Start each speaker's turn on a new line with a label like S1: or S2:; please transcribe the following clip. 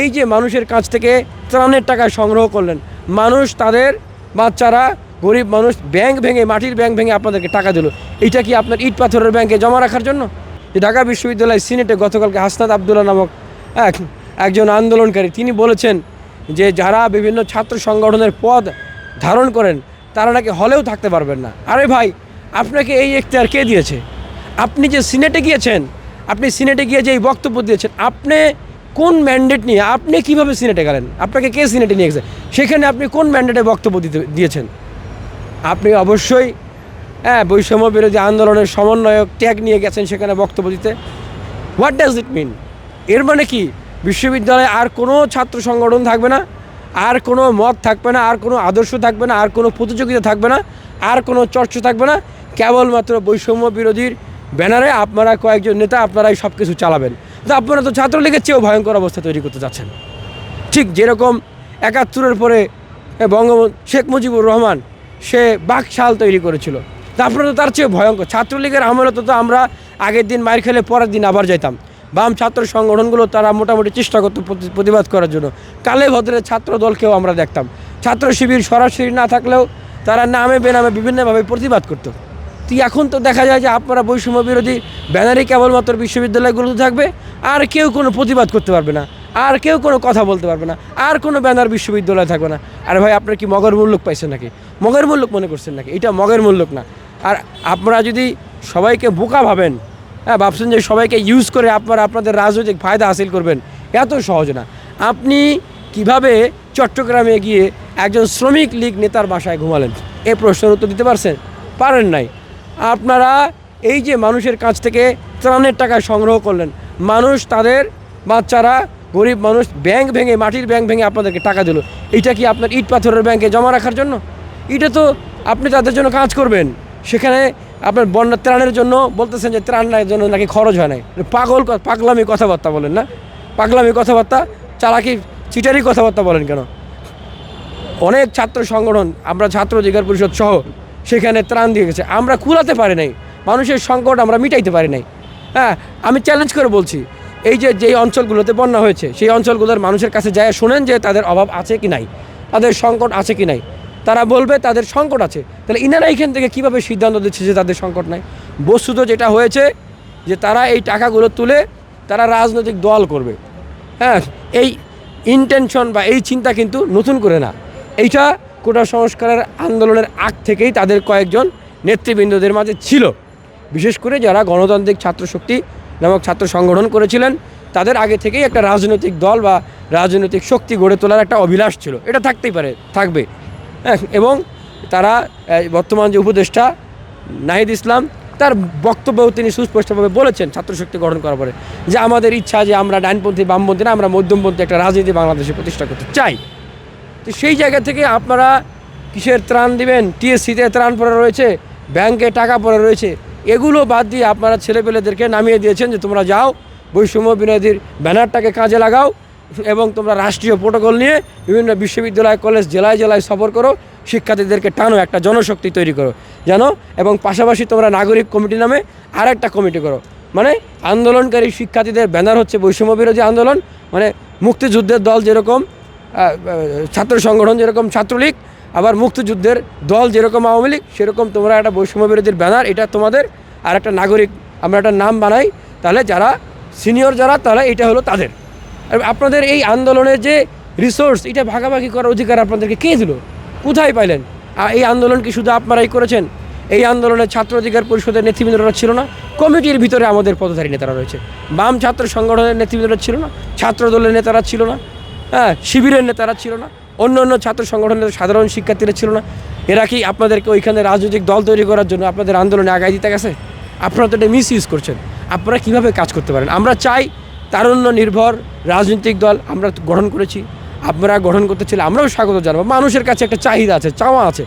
S1: এই যে মানুষের কাছ থেকে ত্রাণের টাকা সংগ্রহ করলেন, মানুষ তাদের বাচ্চারা, গরিব মানুষ ব্যাংক ভেঙে, মাটির ব্যাংক ভেঙে আপনাদেরকে টাকা দিল। এইটা কি আপনার ইট পাথরের ব্যাংকে জমা রাখার জন্য? ঢাকা বিশ্ববিদ্যালয় সিনেটে গতকালকে হাসনাত আবদুল্লাহ নামক এক, একজন আন্দোলনকারী, তিনি বলেছেন যে যারা বিভিন্ন ছাত্র সংগঠনের পদ ধারণ করেন, তারা নাকি হলেও থাকতে পারবেন না। আরে ভাই, আপনাকে এই এখতিয়ার কে দিয়েছে? আপনি যে সিনেটে গিয়েছেন, আপনি সিনেটে গিয়ে যে এই বক্তব্য দিয়েছেন, আপনি কোন ম্যান্ডেট নিয়ে আপনি কীভাবে সিনেটে গেলেন? আপনাকে কে সিনেটে নিয়ে গেছে? সেখানে আপনি কোন ম্যান্ডেটে বক্তব্য দিতে, দিয়েছেন? আপনি অবশ্যই হ্যাঁ বৈষম্য বিরোধী আন্দোলনের সমন্বয়ক ট্যাগ নিয়ে গেছেন সেখানে বক্তব্য দিতে। হোয়াট ডাজ ইট মিন এর মানে কি? বিশ্ববিদ্যালয়ে আর কোনো ছাত্র সংগঠন থাকবে না, আর কোনো মত থাকবে না, আর কোনো আদর্শ থাকবে না, আর কোনো প্রতিযোগিতা থাকবে না, আর কোনো চর্চা থাকবে না। কেবলমাত্র বৈষম্য বিরোধীর ব্যানারে আপনারা কয়েকজন নেতা, আপনারাই সব কিছু চালাবেন। তো আপনারা তো ছাত্রলীগের চেয়েও ভয়ঙ্কর অবস্থা তৈরি করতে যাচ্ছেন। ঠিক যেরকম একাত্তরের পরে বঙ্গবন্ধু শেখ মুজিবুর রহমান সে বাকশাল তৈরি করেছিল। তা আপনারা তো তার চেয়ে ভয়ঙ্কর। ছাত্রলীগের আমলে তো আমরা আগের দিন মার খেলে পরের দিন আবার যাইতাম। বাম ছাত্র সংগঠনগুলো তারা মোটামুটি চেষ্টা করতো প্রতি- প্রতিবাদ করার জন্য। কালে ভদ্রের ছাত্র দলকেও আমরা দেখতাম। ছাত্র শিবির সরাসরি না থাকলেও তারা নামে বেনামে বিভিন্নভাবে প্রতিবাদ করতো। তো এখন তো দেখা যায় যে আপনারা বৈষম্য বিরোধী ব্যানারই কেবলমাত্র বিশ্ববিদ্যালয়গুলোতে থাকবে, আর কেউ কোনো প্রতিবাদ করতে পারবে না, আর কেউ কোনো কথা বলতে পারবে না, আর কোনো ব্যানার বিশ্ববিদ্যালয় থাকবে না। আর ভাই, আপনার কি মগের মূল্যক পাইছেন নাকি? মগের মূল্যক মনে করছেন নাকি? এটা মগের মূল্যক না। আর আপনারা যদি সবাইকে বোকা ভাবেন হ্যাঁ ভাবছেন যে সবাইকে ইউজ করে আপনারা আপনাদের রাজনৈতিক ফায়দা হাসিল করবেন, এত সহজ না। আপনি কীভাবে চট্টগ্রামে গিয়ে একজন শ্রমিক লীগ নেতার বাসায় ঘুমালেন? এ প্রশ্নের উত্তর দিতে পারছেন? পারেন নাই। আপনারা এই যে মানুষের কাছ থেকে ত্রাণের টাকা সংগ্রহ করলেন, মানুষ তাদের বাচ্চারা, গরিব মানুষ ব্যাংক ভেঙে, মাটির ব্যাংক ভেঙে আপনাদেরকে টাকা দিল। এইটা কি আপনার ইট পাথরের ব্যাংকে জমা রাখার জন্য? এটা তো আপনি তাদের জন্য কাজ করবেন। সেখানে আপনার বন্যা ত্রাণের জন্য বলতেছেন যে ত্রাণের জন্য নাকি খরচ হয় নাই। পাগল ক- পাগলামি কথাবার্তা বলেন না? পাগলামি কথাবার্তা, চালাকি, চিটারি কথাবার্তা বলেন কেন? অনেক ছাত্র সংগঠন, আমরা ছাত্র অধিকার পরিষদ সহ সেখানে ত্রাণ দিয়ে গেছে। আমরা কুলাতে পারি নাই। মানুষের সংকট আমরা মিটাইতে পারি নাই। হ্যাঁ আমি চ্যালেঞ্জ করে বলছি, এই যে, যেই অঞ্চলগুলোতে বন্যা হয়েছে, সেই অঞ্চলগুলোর মানুষের কাছে যায় শোনেন যে তাদের অভাব আছে কি নাই, তাদের সংকট আছে কি নাই। তারা বলবে তাদের সংকট আছে। তাহলে ইনারা এইখান থেকে কীভাবে সিদ্ধান্ত দিচ্ছে যে তাদের সংকট নাই? বস্তুত যেটা হয়েছে, যে তারা এই টাকাগুলো তুলে তারা রাজনৈতিক দল করবে। হ্যাঁ এই ইন্টেনশন বা এই চিন্তা কিন্তু নতুন করে না। এইটা কোটা সংস্কারের আন্দোলনের আগ থেকেই তাদের কয়েকজন নেতৃবৃন্দদের মাঝে ছিল। বিশেষ করে যারা গণতান্ত্রিক ছাত্র শক্তি নামক ছাত্র সংগঠন করেছিলেন, তাদের আগে থেকেই একটা রাজনৈতিক দল বা রাজনৈতিক শক্তি গড়ে তোলার একটা অভিলাষ ছিল। এটা থাকতেই পারে, থাকবে। হ্যাঁ এবং তারা বর্তমান যে উপদেষ্টা নাহিদ ইসলাম, তার বক্তব্যও তিনি সুস্পষ্টভাবে বলেছেন ছাত্রশক্তি গঠন করার পরে, যে আমাদের ইচ্ছা যে আমরা ডাইনপন্থী বামপন্থী না, আমরা মধ্যমপন্থী একটা রাজনীতি বাংলাদেশে প্রতিষ্ঠা করতে চাই। তো সেই জায়গা থেকে আপনারা কিসের ত্রাণ দিবেন? টিএসসিতে ত্রাণ পড়ে রয়েছে, ব্যাংকে টাকা পড়ে রয়েছে, এগুলো বাদ দিয়ে আপনারা ছেলেপেলেদেরকে নামিয়ে দিয়েছেন যে তোমরা যাও, বৈষম্য বিরোধীর ব্যানারটাকে কাজে লাগাও এবং তোমরা রাষ্ট্রীয় প্রোটোকল নিয়ে বিভিন্ন বিশ্ববিদ্যালয়, কলেজ জেলায় জেলায় সফর করো, শিক্ষার্থীদেরকে টানো, একটা জনশক্তি তৈরি করো, জানো? এবং পাশাপাশি তোমরা নাগরিক কমিটি নামে আর একটা কমিটি করো। মানে আন্দোলনকারী শিক্ষার্থীদের ব্যানার হচ্ছে বৈষম্য বিরোধী আন্দোলন মানে মুক্তিযুদ্ধের দল যেরকম ছাত্র সংগঠন যেরকম ছাত্রলীগ, আবার মুক্তিযুদ্ধের দল যেরকম আওয়ামী লীগ, সেরকম তোমরা একটা বৈষম্য বিরোধীর ব্যানার, এটা তোমাদের আর একটা নাগরিক, আমরা একটা নাম বানাই, তাহলে যারা সিনিয়র যারা, তাহলে এটা হলো তাদের। আপনাদের এই আন্দোলনের যে রিসোর্স এটা ভাগাভাগি করার অধিকার আপনাদেরকে কে দিল? কোথায় পাইলেন? এই আন্দোলন কি শুধু আপনারাই করেছেন? এই আন্দোলনে ছাত্র অধিকার পরিষদের নেতৃবৃন্দরা ছিল না? কমিটির ভিতরে আমাদের পদধারী নেতারা রয়েছে। বাম ছাত্র সংগঠনের নেতৃবৃন্দরা ছিল না? ছাত্র দলের নেতারা ছিল না? হ্যাঁ শিবিরের নেতারা ছিল না, অন্য অন্য ছাত্র সংগঠনের সাধারণ শিক্ষার্থীরা ছিল না। এরা কি আপনাদেরকে ওইখানে রাজনৈতিক দল তৈরি করার জন্য আপনাদের আন্দোলনে আগায় দিতে গেছে? আপনারা তো এটা মিস ইউজ করছেন। আপনারা কীভাবে কাজ করতে পারেন? আমরা চাই তারুণ্য নির্ভর রাজনৈতিক দল আমরা গঠন করেছি। আপনারা গঠন করতে চাইলে আমরাও স্বাগত জানাব। মানুষের কাছে একটা চাহিদা আছে, চাওয়া আছে।